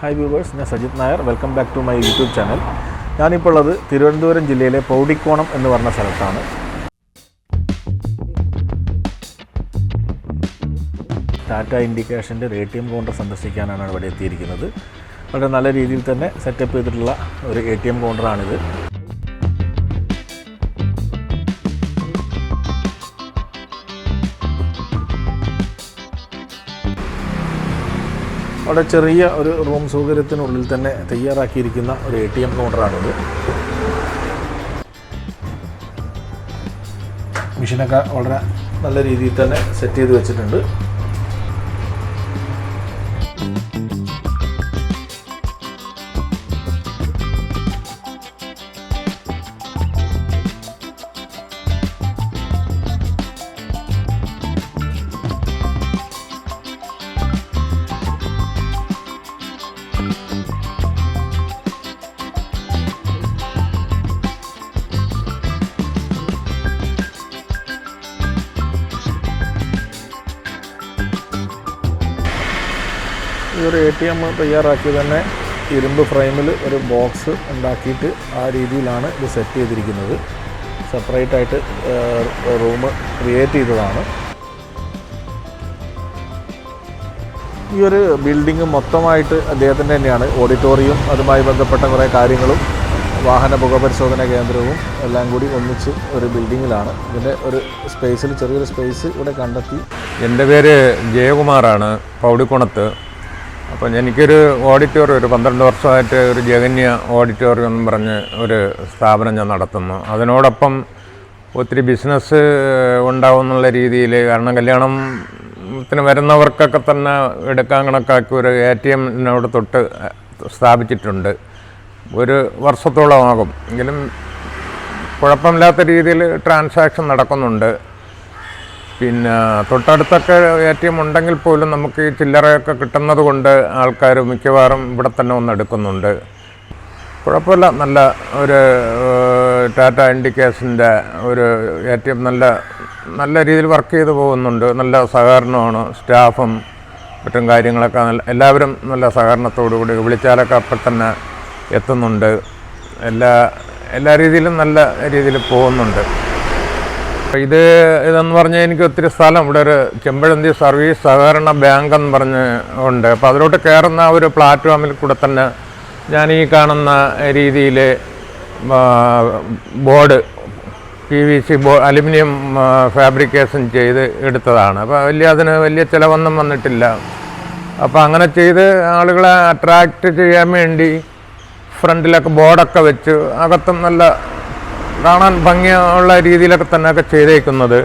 Hi viewers ഞാൻ Sajith Nair. Welcome back to my YouTube channel ഞാനിപ്പോൾ ഉള്ളത് തിരുവനന്തപുരം ജില്ലയിലെ പൗടിക്കോണം എന്ന് പറഞ്ഞ സ്ഥലത്താണ്. ടാറ്റ ഇൻഡിക്കേഷന്റെ ഒരു എ ടി എം കൗണ്ടർ സന്ദർശിക്കാനാണ് ഇവിടെ എത്തിയിരിക്കുന്നത്. വളരെ നല്ല രീതിയിൽ തന്നെ സെറ്റപ്പ് ചെയ്തിട്ടുള്ള ഒരു എ ടി എം കൗണ്ടറാണിത് അവിടെ ചെറിയ ഒരു റൂം സൗകര്യത്തിനുള്ളിൽ തന്നെ തയ്യാറാക്കിയിരിക്കുന്ന ഒരു എ ടി എം കൗണ്ടറാണിത് മെഷീനൊക്കെ വളരെ നല്ല രീതിയിൽ തന്നെ സെറ്റ് ചെയ്ത് വെച്ചിട്ടുണ്ട്. ഈ ഒരു എ ടി എം തയ്യാറാക്കി തന്നെ ഇരുമ്പ് ഫ്രെയിമിൽ ഒരു ബോക്സ് ഉണ്ടാക്കിയിട്ട് ആ രീതിയിലാണ് ഇത് സെറ്റ് ചെയ്തിരിക്കുന്നത്. സെപ്പറേറ്റ് ആയിട്ട് റൂം ക്രിയേറ്റ് ചെയ്തതാണ്. ഈ ഒരു ബിൽഡിംഗ് മൊത്തമായിട്ട് അദ്ദേഹത്തിന്റെ തന്നെയാണ്. ഓഡിറ്റോറിയം അതുമായി ബന്ധപ്പെട്ട കുറേ കാര്യങ്ങളും വാഹന പുകപരിശോധന കേന്ദ്രവും എല്ലാം കൂടി ഒന്നിച്ച് ഒരു ബിൽഡിങ്ങിലാണ് ഇതിന്റെ ഒരു സ്പേസിൽ ചെറിയൊരു സ്പേസ് ഇവിടെ കണ്ടെത്തി. എന്റെ പേര് ജയകുമാറാണ്. പൗടിക്കുണത്ത് അപ്പം എനിക്കൊരു ഓഡിറ്റോറിയം ഒരു പന്ത്രണ്ട് വർഷമായിട്ട് ഒരു ജഗന്യ ഓഡിറ്റോറിയം എന്ന് പറഞ്ഞ് ഒരു സ്ഥാപനം ഞാൻ നടത്തുന്നു. അതിനോടൊപ്പം ഒത്തിരി ബിസിനസ് ഉണ്ടാവും എന്നുള്ള രീതിയിൽ കാരണം കല്യാണം കല്യാണത്തിന് വരുന്നവർക്കൊക്കെ തന്നെ എടുക്കാൻ കണക്കാക്കി ഒരു എ ടി എമ്മിനോട് തൊട്ട് സ്ഥാപിച്ചിട്ടുണ്ട്. ഒരു വർഷത്തോളമാകും. എങ്കിലും കുഴപ്പമില്ലാത്ത രീതിയിൽ ട്രാൻസാക്ഷൻ നടക്കുന്നുണ്ട്. പിന്നെ തൊട്ടടുത്തൊക്കെ എ ടി എം ഉണ്ടെങ്കിൽ പോലും നമുക്ക് ഈ ചില്ലറയൊക്കെ കിട്ടുന്നത് കൊണ്ട് ആൾക്കാർ മിക്കവാറും ഇവിടെ തന്നെ ഒന്ന് എടുക്കുന്നുണ്ട്. കുഴപ്പമില്ല. നല്ല ഒരു ടാറ്റ ഇൻഡിക്കേഷന്റെ ഒരു എ ടി എം നല്ല നല്ല രീതിയിൽ വർക്ക് ചെയ്ത് പോകുന്നുണ്ട്. നല്ല സഹകരണമാണ് സ്റ്റാഫും മറ്റും കാര്യങ്ങളൊക്കെ നല്ല എല്ലാവരും നല്ല സഹകരണത്തോടു കൂടി വിളിച്ചാലൊക്കെ അപ്പം തന്നെ എത്തുന്നുണ്ട്. എല്ലാ എല്ലാ രീതിയിലും നല്ല രീതിയിൽ പോകുന്നുണ്ട്. ഇത് ഇതെന്ന് പറഞ്ഞാൽ എനിക്ക് ഒത്തിരി സ്ഥലം. ഇവിടെ ഒരു ചെമ്പഴന്തി സർവീസ് സഹകരണ ബാങ്ക് എന്ന് പറഞ്ഞ് ഉണ്ട്. അപ്പോൾ അതിലോട്ട് കയറുന്ന ഒരു പ്ലാറ്റ്ഫോമിൽ കൂടെ തന്നെ ഞാൻ ഈ കാണുന്ന രീതിയിൽ ബോർഡ് പി വി സി ബോ അലുമിനിയം ഫാബ്രിക്കേഷൻ ചെയ്ത് എടുത്തതാണ്. അപ്പോൾ വലിയ അതിന് വലിയ ചിലവൊന്നും വന്നിട്ടില്ല. അപ്പോൾ അങ്ങനെ ചെയ്ത് ആളുകളെ അട്രാക്റ്റ് ചെയ്യാൻ വേണ്ടി ഫ്രണ്ടിലൊക്കെ ബോർഡൊക്കെ വെച്ച് അകത്തും നല്ല കാണാൻ ഭംഗിയുള്ള രീതിയിലൊക്കെ തന്നെയൊക്കെ ചെയ്തേക്കുന്നത്.